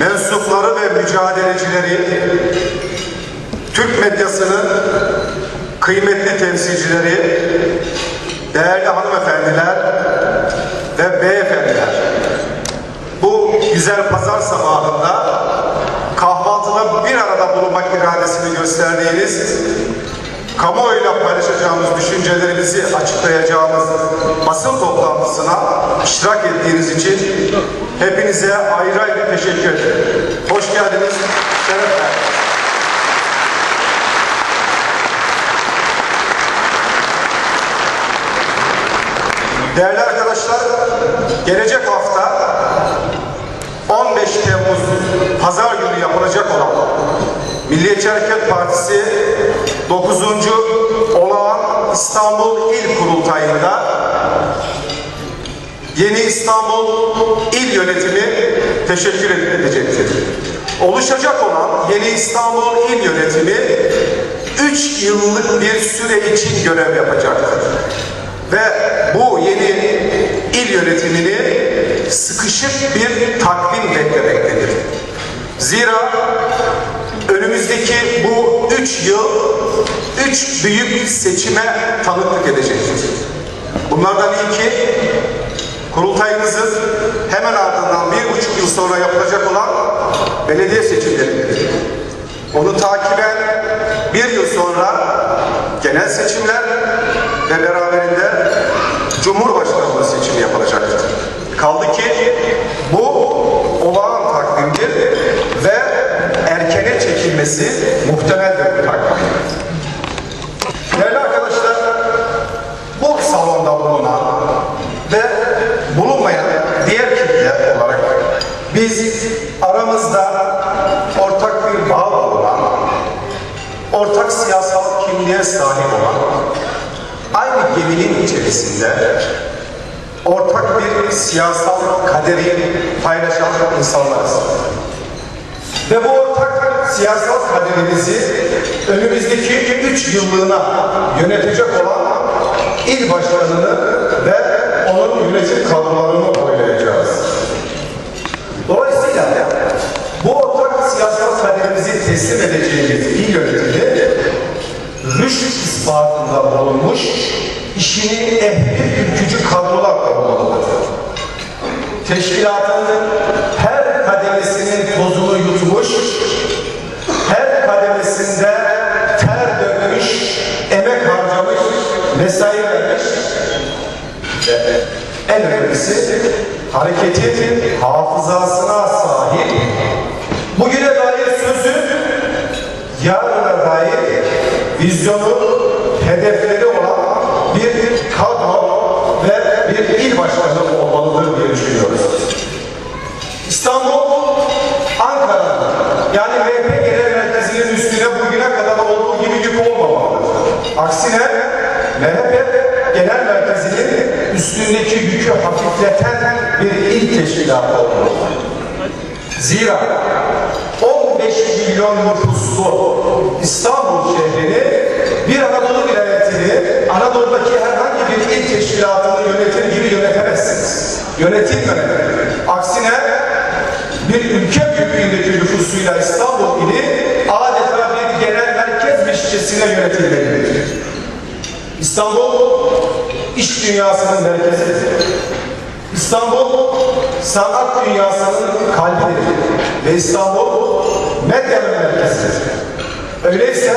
mensupları ve mücadelecileri, Türk medyasının kıymetli temsilcileri, değerli hanımefendiler ve beyefendiler, bu güzel pazar sabahında kahvaltıda bir arada bulunmak iradesini gösterdiğiniz, kamuoyuyla paylaşacağımız düşüncelerimizi açıklayacağımız basın toplantısına iştirak ettiğiniz için hepinize ayrı ayrı teşekkür ederim. Hoş geldiniz, şeref. Değerli arkadaşlar, gelecek hafta 15 Temmuz Pazar günü yapılacak olan Milliyetçi Hareket Partisi 9. Olağan İstanbul İl Kurultayı'nda Yeni İstanbul İl Yönetimi teşekkür edecektir. Oluşacak olan Yeni İstanbul İl Yönetimi 3 yıllık bir süre için görev yapacaktır. Ve bu yeni il yönetimini sıkışık bir takvim beklemektedir. Zira önümüzdeki bu üç yıl üç büyük seçime tanıklık edecektir. Bunlardan ilki kurultayımızın hemen ardından bir buçuk yıl sonra yapılacak olan belediye seçimleridir. Onu takiben bir yıl sonra genel seçimler ve beraberinde Cumhurbaşkanlığı seçimi yapılacaktır. Kaldı ki bu olağan takvimdir ve erkene çekilmesi muhtemeldir bu takvimin. Değerli arkadaşlar, bu salonda bulunan ve bulunmayan diğer kitle olarak biz aramızda ortak bir bağ bulunan, ortak siyasal kimliğe sahip olan, aynı içerisinde ortak bir siyasal kaderi paylaşan insanlarız. Ve bu ortak siyasal kaderimizi önümüzdeki üç yıllığına yönetecek olan il başkanını ve onun yönetim kadrolarını oylayacağız. Dolayısıyla bu ortak siyasal kaderimizi teslim edeceğimiz il yönetimi rüşt ispatında bulunmuş işini ehli ülkücü kadrolarla bulunmaktadır. Teşkilatının her kademesinin tozunu yutmuş, her kademesinde ter dökmüş, emek harcamış, mesai vermiş ve en önemlisi hareketin hafızasına sahip, bugüne dair sözü, yarına dair vizyonu, hedefleri olan bir kadro ve bir il başkanı olmalıdır diye düşünüyoruz. İstanbul, Ankara, yani MHP Genel Merkezi'nin üstüne bugüne kadar olduğu gibi yük olmamalıdır. Aksine MHP Genel Merkezi'nin üstündeki yükü hafifleten bir il teşkilatı olmalıdır. Zira 15 milyon nüfuslu İstanbul şehrini bir Anadolu vilayetini Anadolu'daki herhangi bir il teşkilatını yönetir gibi yönetemezsiniz. Yönetilmemeli. Aksine bir ülke büyüklüğündeki nüfusuyla İstanbul ili adeta bir genel merkezmişçesine yönetilmelidir. İstanbul iş dünyasının merkezidir. İstanbul sanat dünyasının kalbidir ve İstanbul medyanın merkezidir. Öyleyse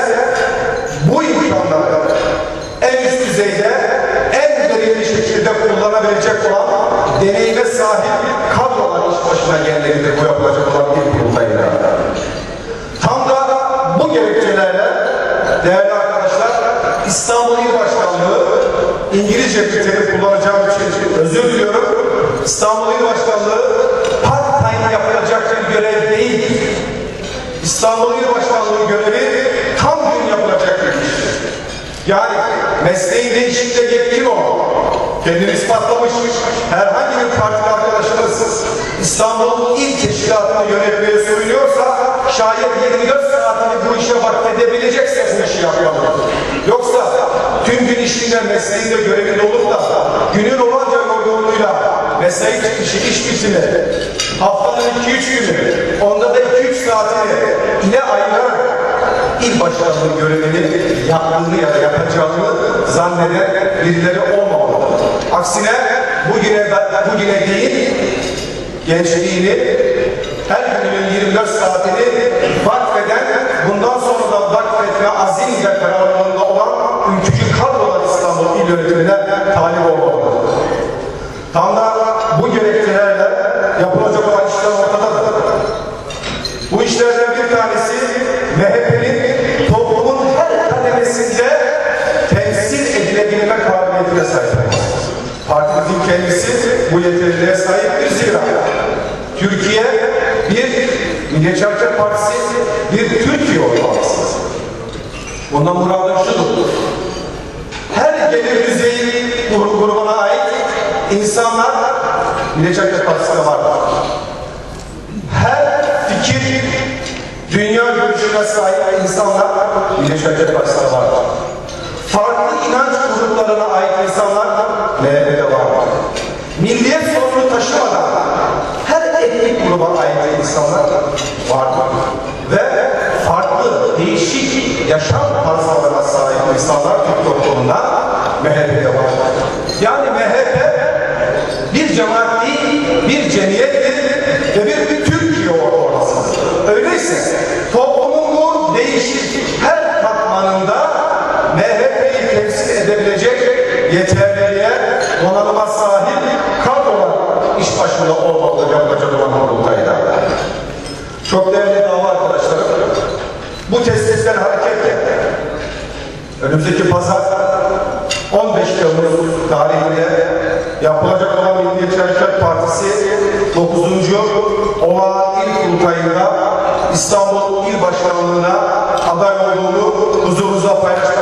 bu üst düzeyde en verimli şekilde kullanabilecek olan deneyime sahip kadrolar iş başına gelmelidir bu yapılacak olan bir kurultayla. Tam da bu gerekçelerle değerli arkadaşlar İstanbul İl Başkanlığı İngilizce bir terim kullanacağım için özür diliyorum. İstanbul İl Başkanlığı part-time yapılacak bir görev değil. İstanbul İl Başkanlığı görevi tam gün yapılacak bir iştir. Yani mesleğin değişikliğe yetkin olan, kendini ispatlamış herhangi bir parti arkadaşınız İstanbul İl Teşkilatı'nı yönetmeye soyunuyorsa şayet 24 saatini bu işe vakfedebilecekse bu işi yapmalıdır. Yoksa tüm gün işinde mesleğinde görevinde olup da günün olanca yorgunluğuyla mesai çıkışı, iş bitimi, haftanın 2-3 günü, onda da 2-3 saatini ile ayırarak il başkanlığı görevini yaptığını ya da yapacağını zanneden birileri olmamalı. Aksine bugüne, bugüne değil, gençliğini, her gününün 24 saatini Milliyetçi Hareket Partisi bir Türkiye olmalıdır. Bundan muradım şudur. Her gelir düzeyi grubuna ait insanlar Milliyetçi Hareket Partisi'ne vardır. Her fikir, dünya görüşüne sahip insanlar Milliyetçi Hareket Partisi'ne vardır. Farklı inanç gruplarına ait insanlar MHP'de vardır. Milliyet sorunu taşımadan her etnik gruba ait insanlar vardır. Ve farklı, değişik yaşam tarzlarına sahip insanlar Türk toplumunda MHP'de vardır. Yani MHP bir cemaat değil, bir cemiyettir ve bir, bir Türkiye ortasıdır. Öyleyse toplumun bu değişik her katmanında MHP'yi temsil edebilecek yeterliliğe, donanıma sahip kadrolar iş başında olmalı yapacak olan kurultayda. Çok değerli dava arkadaşlarım, bu testisten hareketle önümüzdeki pazar 15 Temmuz tarihinde yapılacak olan Milliyetçi Hareket Partisi 9. olağan il kurultayında İstanbul İl Başkanlığı'na aday olduğunu huzurunuzda paylaşmakta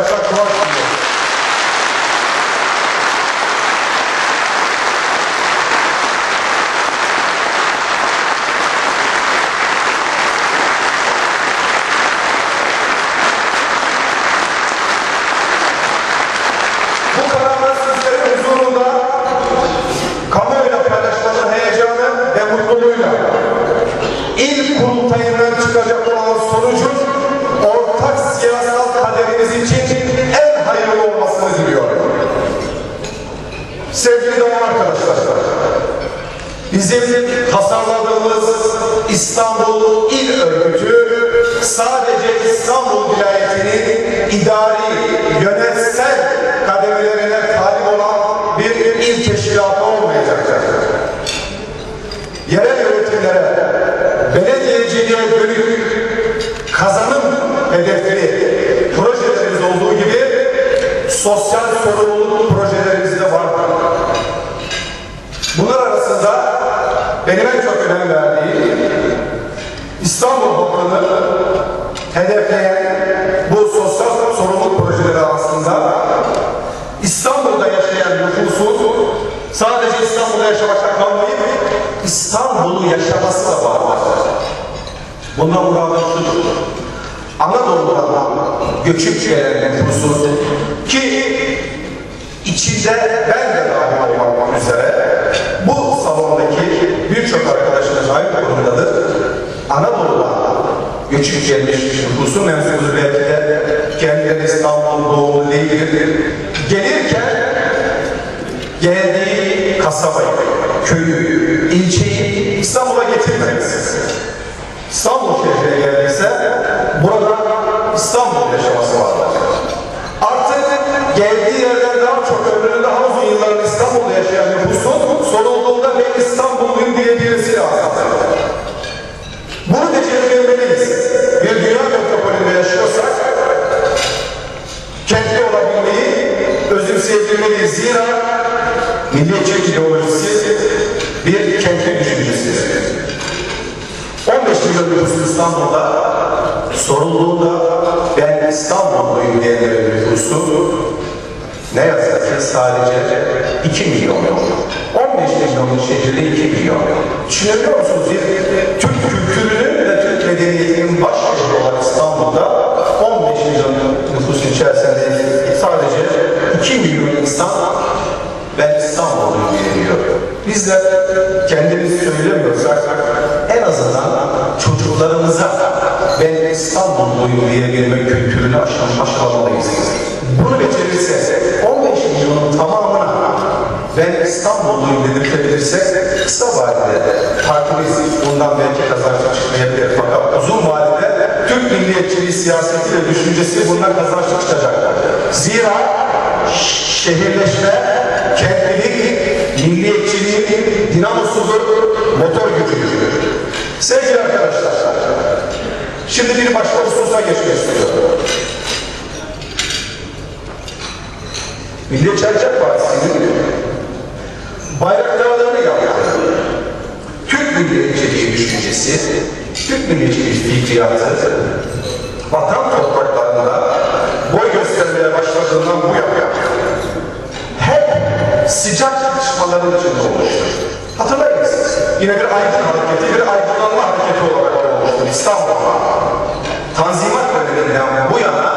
il kurultayından çıkacak olan sonucun ortak siyasal kaderimiz için en hayırlı olmasını diliyorum. Sevgili doğan arkadaşlar, bizim tasarladığımız İstanbul İl Örgütü sadece İstanbul vilayetinin idari, sosyal sorumluluk projelerimiz de vardır. Bunlar arasında benim en çok önem verdiğim İstanbul halkını hedefleyen bu sosyal sorumluluk projeleri arasında İstanbul'da yaşayan nüfusun sadece İstanbul'da yaşamakta kalmayıp İstanbul'u yaşaması da vardır. Bundan muradım şudur. Anadolu'dan göçüp gelen nüfusun ki içinde ben de dahil olmak üzere bu salondaki birçok arkadaşımız aynı konudadır. Anadolu'dan göçüp gelmiş nüfusun mensubuz belki de kendileri İstanbul doğumlu değildir. Gelirken geldiği kasabayı, köyü, ilçeyi İstanbul'a getirmemiz. 15 milyon nüfusun İstanbul'da sorulduğunda ben İstanbulluyum diyenlerin nüfusu ne yazık ki sadece 2 milyon. 15 milyonluk şehirde 2 milyon. Düşünebiliyor musunuz? Bir İstanbulluyum dedirtebilirsek kısa vadede partimiz bundan belki kazançlı çıkmayabilir fakat uzun vadede Türk milliyetçiliği siyaseti ve düşüncesi bundan kazançlı çıkacak. Zira şehirleşme, kentlilik, milliyetçiliğin dinamosudur, motor gücüdür. Sevgili arkadaşlar, şimdi bir başka hususa geçmek istiyorum. Milliyetçi Hareket Partisi'nin bayraktarlığını yaptı. Türk milliyetçiliği düşüncesi, Türk milliyetçiliği fikriyatı, vatan topraklarında boy göstermeye başladığından bu yana hep sıcak tartışmaların içinde olmuştur. Hatırlayınız, yine bir aydın hareketi, bir aydınlanma hareketi olarak olmuştur İstanbul'da. Tanzimat döneminden bu yana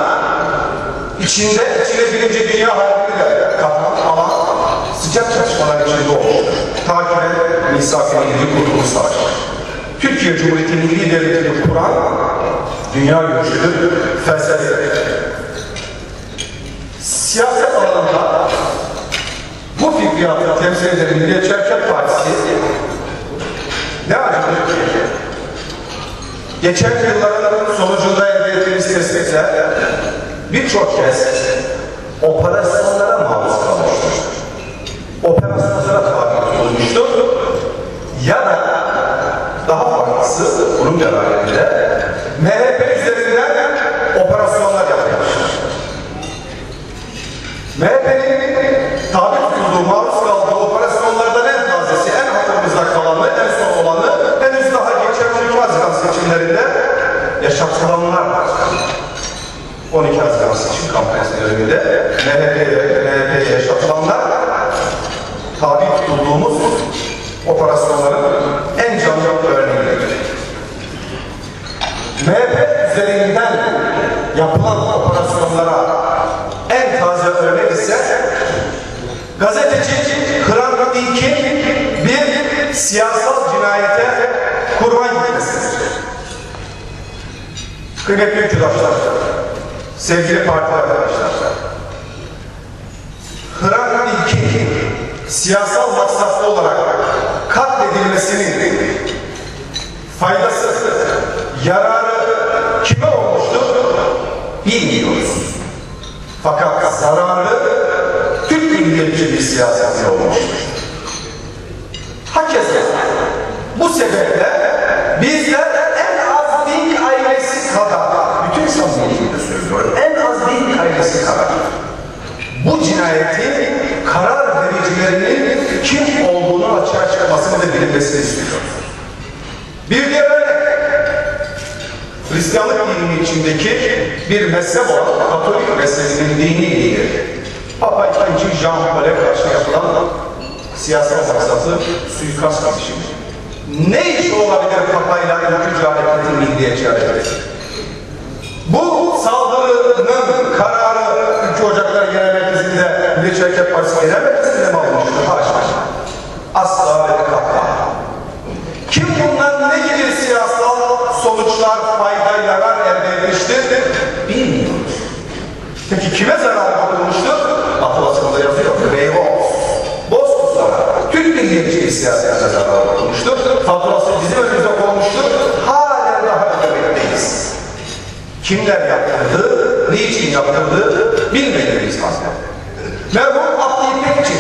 içinde, içine birinci dünya harbini de katan ama sıcak çatışmalar içinde olmuştur. Takiben misak-ı milli kurtuluş savaşı. Türkiye Cumhuriyeti Milli Devleti'ni kuran dünya görüşüdür, felsefedir. Siyaset alanında bu fikriyatı temsil eden Milliyetçi Hareket Partisi ne acıdır ki? Geçen yılların sonucunda elde ettiğimiz tespitler birçok kez operasyonlara maruz kalmıştır. Operasyonlara tabi olmuştur. Ya da daha farklısı bunun beraberinde MHP üzerinden operasyonlar yapılmıştır. MHP'nin tabi tutulduğu, maruz kaldığı operasyonlardan en tazesi, en hatırımızda kalanı, en son olanı henüz daha geçen 12 Haziran seçimlerinde yaşatılanlar var. 12 Haziran seçim kampanyası döneminde MHP'ye yaşatılanlar tabi tutulduğumuz operasyonların en canlı örneğidir. MHP üzerinden yapılan operasyonlara en taze örnek ise gazeteci Hrant Dink'in bir siyasal cinayete kurban. Kıymetli ülküdaşlar, sevgili parti arkadaşlar, Hrant Dink'in siyasal maksatlı olarak katledilmesinin faydası, yararı kime olmuştur bilmiyoruz. Fakat zararı Türk milliyetçi bir siyasetine olmuştur. Hakeza bu sebeple bizler kadar, bütün samimiyetimle söylüyorum, en az Dink ailesi kadar bu cinayetin karar vericilerinin kim olduğunu açığa çıkmasını da bilinmesini istiyoruz. Bir diğer örnek, Hristiyanlık dininin içindeki bir mezhep olan Katolik mezhebinin dini lideri. Papa II. Jean Paul'e karşı yapılan siyasal maksatı suikast girişimi. Ne iş olabilir Papa'yla ülkücü hareketin milliyetçi hareketi? Bu saldırının kararı Ülke Ocaklar Genel Merkezi'nde Milliyetçi Hareket Partisi Genel Merkezi'nde mi alınmıştır? Haşa. Asla ve katla. Kim bundan ne gibi siyasal sonuçlar, fayda, yarar elde etmiştir? Bilmiyoruz. Peki kime zarar dokunmuştur? Batı basında yazıyor. Beyboz. Bozkırlara. Türk milliyetçi siyasetine zarar dokunmuştur. Faturası bizim önümüze konmuştur. Halen daha ödemekteyiz. Kimler yaptırdı, niçin yaptırdı bilmediğimiz halde. Merhum Abdi İpekçi,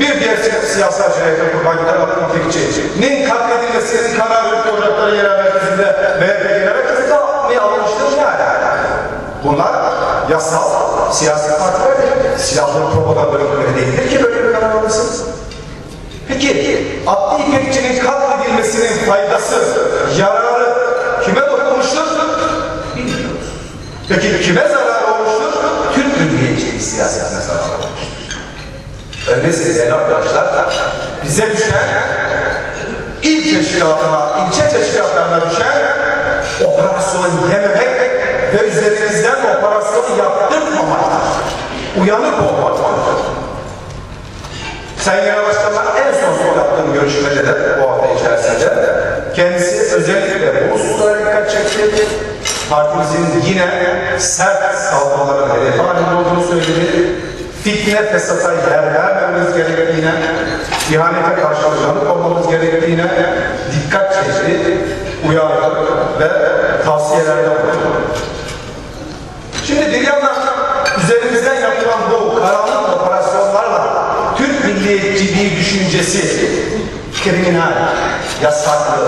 bir diğer si- siyasal cinayete kurban giden Abdi İpekçi'nin katledilmesinin kararı Ülke MHP Genel Merkezi'nde mi alınmıştır ne alaka? Bunlar yasal, siyasi partiler, silahlı propaganda ürünleri değildir ki böyle bir karar alırsınız. Peki, Abdi İpekçi'nin katledilmesinin faydası, yararı kime dokunmuştur? Bilmiyoruz. Peki kime zarar olmuştur? Türk milliyetçiliği siyasetine zarar olmuştur. Öyleyse değerli arkadaşlar, bize düşen il teşkilatına, ilçe teşkilatlarına düşen operasyonu yememek ve üzerimizden operasyonu yaptırmamaktır. Uyanık olmaktır. Sayın Genel Başkan'la en son son yaptığım görüşmede de bu hafta içerisinde kendisi özellikle bu hususlara dikkat çekti. partimizin yine sert saldırıların hedefi halinde olduğunu söyledi. Fitne fesata yer vermemiz gerektiğine, ihanete karşı alışkanlık olmamız gerektiğine dikkat çekti, uyardı ve tavsiyelerde bulundu. Şimdi bir yandan üzerimizden yapılan bu karanlık operasyonlarla Türk milliyetçiliği düşüncesi kriminal, yasaklı,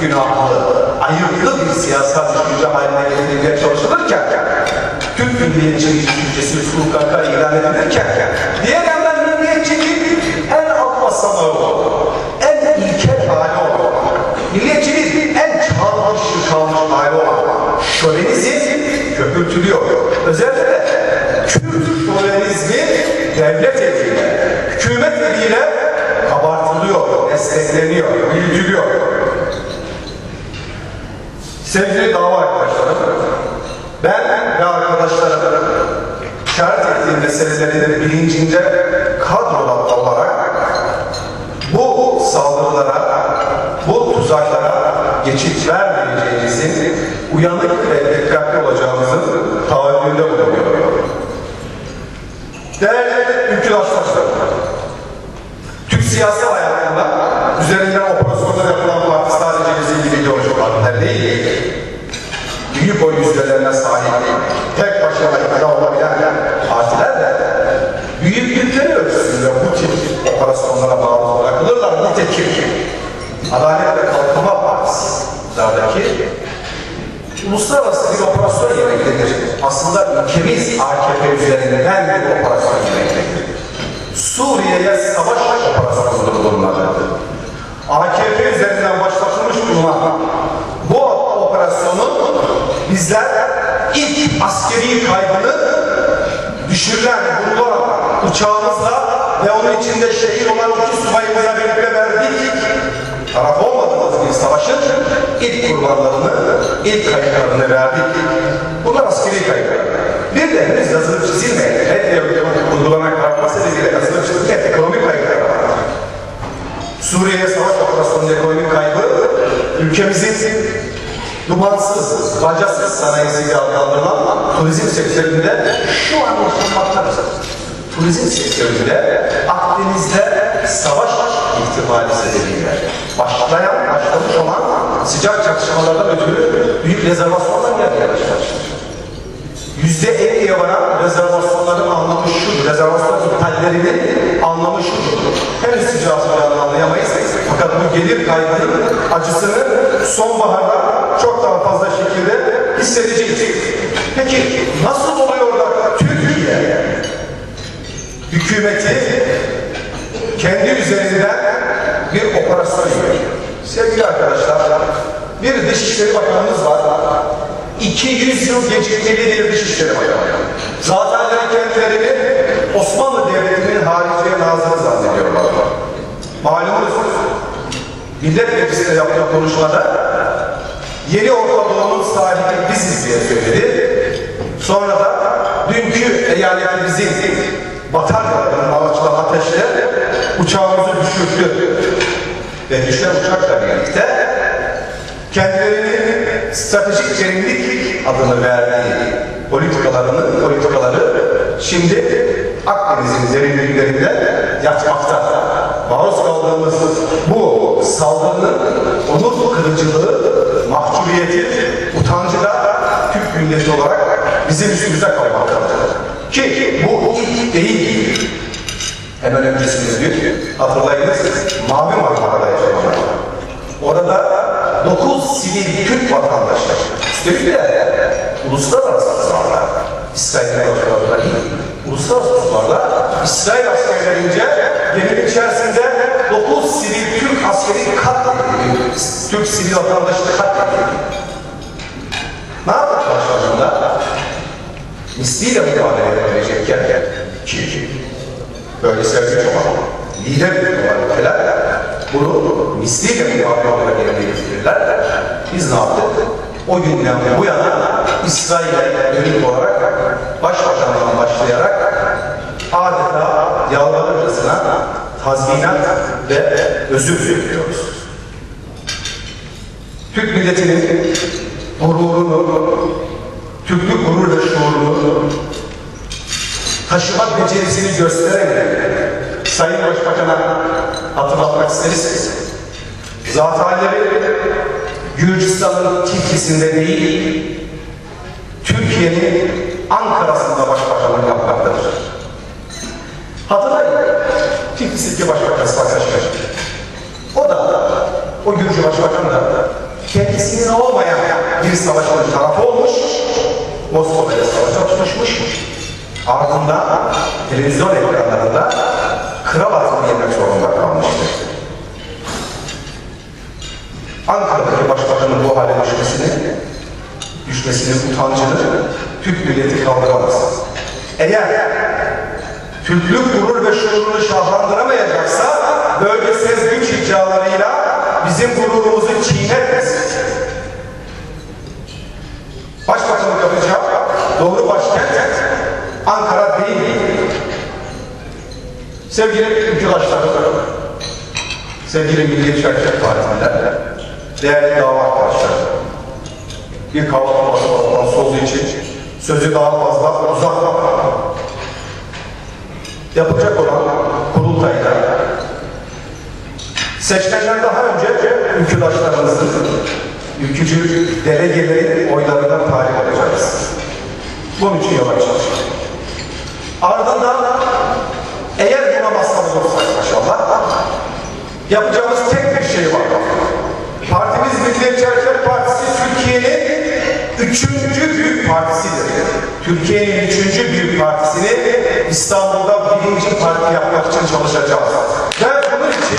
günahlı, ayıplı bir siyasal düşünce haline getirilmeye çalışılırken Türk milliyetçiliği düşüncesi hukukaka ilan edilirken diğer yandan milliyetçilik en alt basamağı oldu. En ilkel hali oldu. Milliyetçilik en çağ dışı kalmış hali oldu. Şövenizm köpürtülüyor. Özellikle Kürt şövenizmi devlet eliyle, hükümet eliyle abartılıyor, destekleniyor, büyütülüyor. Sevgili dava arkadaşlarım, ben ve arkadaşlarım işaret ettiğim meselelerin bilincinde kadrolar olarak bu saldırılara, bu tuzaklara geçit vermeyeceğimizin uyanık ve dikkatli olacağımızın taahhüdünde bulunuyor. Değerli ülküdaşlar, Türk siyasi hayatında üzerinden operasyonlar yapılan parti sadece bizim gibi ideolojik partiler değil, büyük oy yüzdelerine sahip, tek başına iktidar olabilen partiler de büyüklükleri ölçüsünde bu tip operasyonlara maruz bırakılırlar. Nitekim Adalet ve Kalkınma Partisi'ndeki uluslararası bir operasyon yemektedir. Aslında ülkemiz AKP üzerinden bir operasyon yemektedir. Suriye'ye savaş operasyonudur bunlar. AKP üzerinden başlatılmış bulunan bu operasyonun bizler ilk askeri kaybını düşürülen vurulan uçağımızla ve onun içinde şehit olan iki subayımıza birlikte verdik. Taraf olmadığımız bir savaşın ilk kurbanlarını, ilk kayıplarını verdik. Bunlar askeri kayıplar. Bir de henüz yazılıp çizilmeyen, devletin uygulanan kalkma sebebiyle yazılıp çizilmeyen ekonomik kayıplar var. Suriye'ye savaş operasyonunda ekonomik kaybı ülkemizin dumansız, bacasız sanayisiyle adlandırılan turizm sektöründe şu an yaşanmaktadır. Turizm sektöründe Akdeniz'de savaş ihtimali sebebiyle başlayan, başlamış olan sıcak çatışmalardan ötürü büyük rezervasyonlar gelmeye başlamıştır. Yüzde elliye varan rezervasyonların anlamı şudur. Rezervasyon iptallerinin anlamı şudur. Henüz sıcağı sıcağını anlayamayız. Fakat bu gelir kaybının acısını sonbaharda çok daha fazla şekilde hissedeceğiz. Peki nasıl oluyor hükümeti kendi üzerinden bir operasyon yürütüyor? Sevgili arkadaşlar, bir Dışişleri Bakanımız var. 200 yıl gecikmeli bir Dışişleri Bakanı. Zaten kendilerini Osmanlı Devleti'nin hariciye nazırı zannediyorlar. Malumunuz Millet Meclisi'nde yaptığı konuşmada yeni Orta Doğu'nun sahibi biziz diye söyledi. Sonra da dünkü eyaletimizin bataryalarının amaçlı ateşle uçağımızı düşürdü. Ve düşen uçakla birlikte kendilerinin stratejik derinlik adını verdiği politikalarını, politikaları şimdi Akdeniz'in derinliklerinde yatmakta. Maruz kaldığımız bu saldırının onur kırıcılığı, mahcubiyeti, utancı da Türk milleti olarak bizim üstümüze kalmaktadır. Ki bu ilk değil. Hemen öncesiniz diyor. Hatırlayınız Mavi Marmara'da yaşayanlar. Orada 9 sivil Türk vatandaşı. Üstelik de uluslararası tuzarlar. İsrail'in başkalarına değil. Uluslararası tuzarlar. İsrail askerlerince geminin içerisinde 9 sivil Türk askeri katledildi. Türk sivil vatandaşı katledildi. Misliyle mücadele edilecekken ki böyle sevgi çok ama lider bir ülkeler bunu misliyle mücadele getirirler. Biz ne yaptık? O günden bu yana İsrail'e dönük olarak başbakandan başlayarak adeta yalvarırcasına tazminat ve özür diliyoruz. Türk milletinin gururunu, Türklük gurur ve şuurunu taşıma becerisini gösteren Sayın Başbakan'a hatırlatmak isteriz. Zat Gürcistan'ın Tiflis'inde değil, Türkiye'nin Ankara'sında başbakanlık yapmaktadır. Hatırlayın, Tiflis'teki başbakan Sakaşkar. O da, o Gürcü başbakan da kendisinin olmayan bir savaşın tarafı olmuş, Moskova'da savaşa tutuşmuş. Ardından televizyon ekranlarında kral adını yemek zorunda kalmıştır. Ankara'daki başbakanın bu hale düşmesini, düşmesinin utancını Türk milleti kaldıramaz. Eğer Türklük gurur ve şuurunu şahlandıramayacaksa bölgesel güç iddialarıyla bizim gururumuzu çiğnetmesin. Başbakanlık yapacak doğru başkent Ankara değil. Sevgili ülküdaşlarım, sevgili Milliyetçi Hareket Partililer, değerli dava arkadaşlarım, bir kahvaltı masasından sözü için sözü daha fazla uzatmadan yapacak olan kurultayda seçmenler daha önce ülküdaşlarımızın, ülkücü delegelerin oylarından talip olacağız. Bunun için yola çıkacağız. Yapacağımız tek bir şey var. Partimiz Milliyetçi Hareket Partisi Türkiye'nin üçüncü büyük partisidir. Türkiye'nin üçüncü büyük partisini İstanbul'da birinci parti yapmak için çalışacağız. Ve bunun için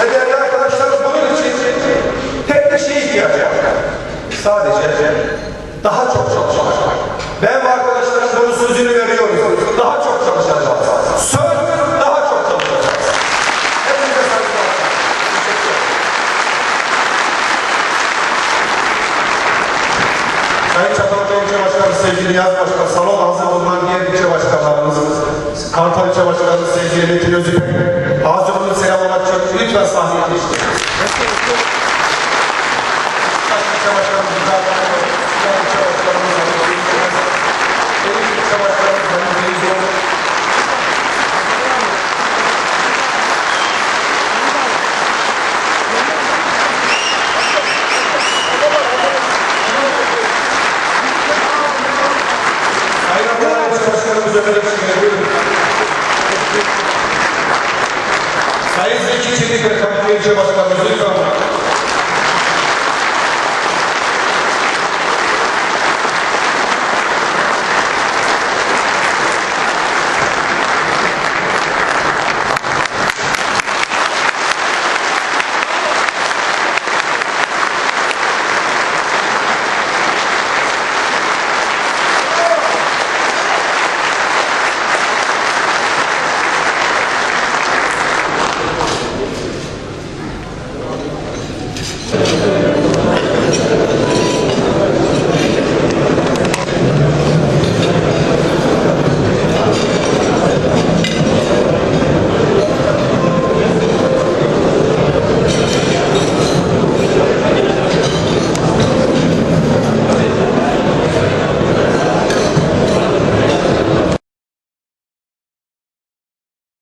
ve değerli arkadaşlar bunun için tek bir şeye ihtiyaç var. Sadece daha çok çalışmak. Ben ve arkadaşlarım bunun sözünü veriyoruz. Daha çok çalışacağız. Söz daha çok çalışacağız. Hepinize saygılar. Teşekkür ederim. Sayın Çatalca İlçe Başkanı, sevgili Yaz Başkanı, salon hazır bulunan diğer ilçe başkanlarımız, Kartal İlçe Başkanı, sevgili Metin Özüpek, hazır bulunan selam olarak çok lütfen sahneye geçin.